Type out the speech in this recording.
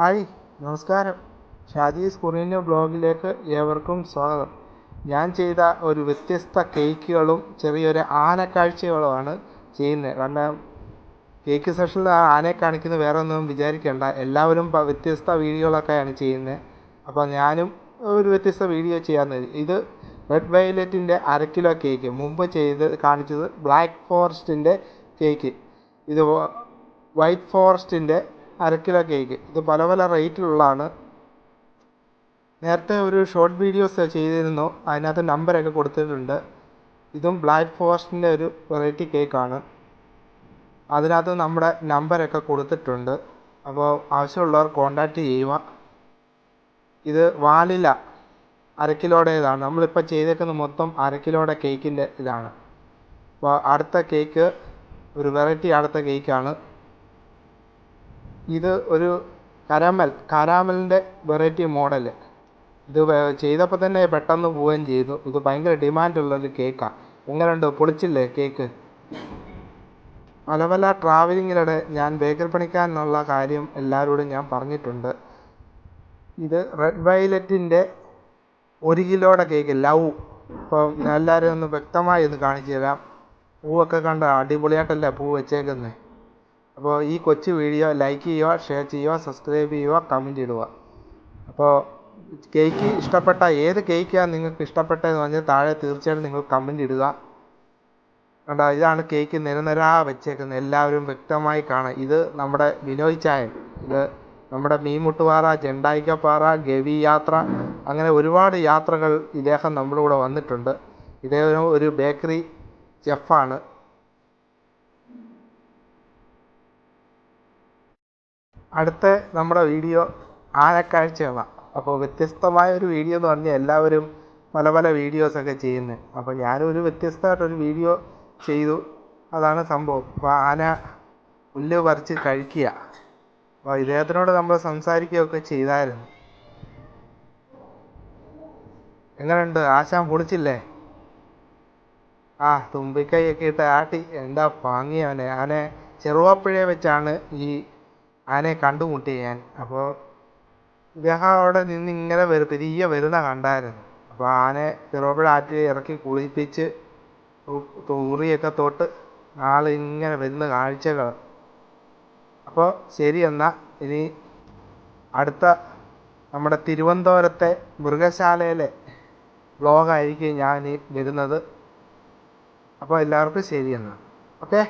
Hi നമസ്കാരം. ഷാദീസ് കുറിന്യ ബ്ലോഗിലേക്ക് ഏവർക്കും സ്വാഗതം. ഞാൻ ചെയ്ത ഒരു വ്യത്യസ്ത കേക്കുകളും ചെറിയൊരു ആനക്കാഴ്ചകളുമാണ് ചെയ്യുന്നത്. കാരണം കേക്ക് സെഷനിൽ ആനയെ കാണിക്കുന്നത് വേറെ ഒന്നും വിചാരിക്കേണ്ട. എല്ലാവരും വ്യത്യസ്ത വീഡിയോകളൊക്കെയാണ് ചെയ്യുന്നത്. അപ്പോൾ ഞാനും ഒരു വ്യത്യസ്ത വീഡിയോ ചെയ്യാമെന്ന്. ഇത് റെഡ് വയലറ്റിന്റെ അര കിലോ കേക്ക്. മുമ്പ് ചെയ്ത് കാണിച്ചത് ബ്ലാക്ക് ഫോറസ്റ്റിന്റെ കേക്ക്. ഇത് വൈറ്റ് ഫോറസ്റ്റിന്റെ അര കിലോ കേക്ക് ഇത് പല പല റേറ്റിലുള്ളതാണ്. നേരത്തെ ഒരു ഷോർട്ട് വീഡിയോസ് ചെയ്തിരുന്നു. അതിനകത്ത് നമ്പരൊക്കെ കൊടുത്തിട്ടുണ്ട്. ഇതും ബ്ലാക്ക് ഫോറസ്റ്റിന്റെ ഒരു വെറൈറ്റി കേക്കാണ് അതിനകത്ത് നമ്മുടെ നമ്പരൊക്കെ കൊടുത്തിട്ടുണ്ട്. അപ്പോൾ ആവശ്യമുള്ളവർ കോണ്ടാക്റ്റ് ചെയ്യുക. ഇത് വാലില അര കിലോയുടേതാണ്. നമ്മളിപ്പോൾ ചെയ്തേക്കുന്ന മൊത്തം അര കിലോയുടെ കേക്കിന്റെ ഇതാണ്. അപ്പോൾ അടുത്ത കേക്ക് ഒരു വെറൈറ്റി അടുത്ത കേക്കാണ് ഇത് ഒരു കരാമൽ കാരാമലിന്റെ വെറൈറ്റി മോഡൽ ഇത് ചെയ്തപ്പോൾ തന്നെ പെട്ടെന്ന് പോവുകയും ചെയ്തു. ഇത് ഭയങ്കര ഡിമാൻഡുള്ളൊരു കേക്കാണ് എങ്ങനെയുണ്ട് പൊളിച്ചില്ലേ കേക്ക് പല ട്രാവലിങ്ങിനിടെ ഞാൻ ബേക്കറി പണിക്കാരനുള്ള കാര്യം എല്ലാവരോടും ഞാൻ പറഞ്ഞിട്ടുണ്ട്. ഇത് റെഡ് വയലറ്റിന്റെ ഒരു കിലോയുടെ കേക്ക് ലവ് ഞാൻ എല്ലാവരും ഒന്ന് വ്യക്തമായി ഒന്ന് കാണിച്ചു തരാം. പൂവൊക്കെ കണ്ട അടിപൊളിയായിട്ടല്ലേ പൂ വെച്ചേക്കുന്നത് അപ്പോൾ ഈ കൊച്ചു വീഡിയോ ലൈക്ക് ചെയ്യുക ഷെയർ ചെയ്യുക സബ്സ്ക്രൈബ് ചെയ്യുക കമന്റ് ഇടുക. അപ്പോൾ കേക്ക് ഇഷ്ടപ്പെട്ട ഏത് കേക്കാണ് നിങ്ങൾക്ക് ഇഷ്ടപ്പെട്ടതെന്ന് പറഞ്ഞാൽ താഴെ തീർച്ചയായിട്ടും നിങ്ങൾ കമന്റ് ഇടുക. കണ്ടോ ഇതാണ് കേക്ക് നിരനിരാ വെച്ചേക്കുന്നത്. എല്ലാവരും വ്യക്തമായി കാണാം. ഇത് നമ്മുടെ വിനോയ് ചായൻ. ഇത് നമ്മുടെ മീൻമുട്ടുപാറ ചെണ്ടായിക്കപ്പാറ ഗവി യാത്ര അങ്ങനെ ഒരുപാട് യാത്രകൾ ഇദ്ദേഹം നമ്മുടെ കൂടെ വന്നിട്ടുണ്ട്. ഇദ്ദേഹം ഒരു ബേക്കറി ചെഫാണ്. അടുത്ത നമ്മുടെ വീഡിയോ ആനക്കാഴ്ചയാണ്. അപ്പോൾ വ്യത്യസ്തമായ ഒരു വീഡിയോ എന്ന് പറഞ്ഞാൽ എല്ലാവരും പല പല വീഡിയോസൊക്കെ ചെയ്യുന്നത് അപ്പോൾ ഞാനൊരു വ്യത്യസ്തമായിട്ടൊരു വീഡിയോ ചെയ്തു. അതാണ് സംഭവം. അപ്പോൾ ആന പുല്ല് പറിച്ച് കഴിക്കുക. അപ്പോൾ ഇദ്ദേഹത്തിനോട് നമ്മൾ സംസാരിക്കുകയൊക്കെ ചെയ്തായിരുന്നു. എങ്ങനെയുണ്ട്? ആശാൻ പൊളിച്ചില്ലേ? ആ തുമ്പിക്കൈയൊക്കെ ഇട്ട് ആട്ടി. എന്താ ഭംഗി അവനെ. ആനെ ചെറുവാപ്പുഴയെ വെച്ചാണ് ഈ ആനയെ കണ്ടുമുട്ടി ഞാൻ. അപ്പോൾ ഇദ്ദേഹം അവിടെ നിന്ന് ഇങ്ങനെ വരും പെരിയ വരുന്ന കണ്ടായിരുന്നു. അപ്പോൾ ആനയെ ചെറുവാപ്പുഴ ആറ്റിൽ ഇറക്കി കുളിപ്പിച്ച് തൂറിയൊക്കെ തൊട്ട് ആൾ ഇങ്ങനെ വരുന്ന കാഴ്ചകൾ. അപ്പോൾ ശരി എന്നാൽ ഇനി അടുത്ത നമ്മുടെ തിരുവനന്തപുരത്തെ മൃഗശാലയിലെ വ്ളോഗായിരിക്കും ഞാൻ വരുന്നത്. അപ്പോൾ എല്ലാവർക്കും ശരി എന്നാൽ ഓക്കെ?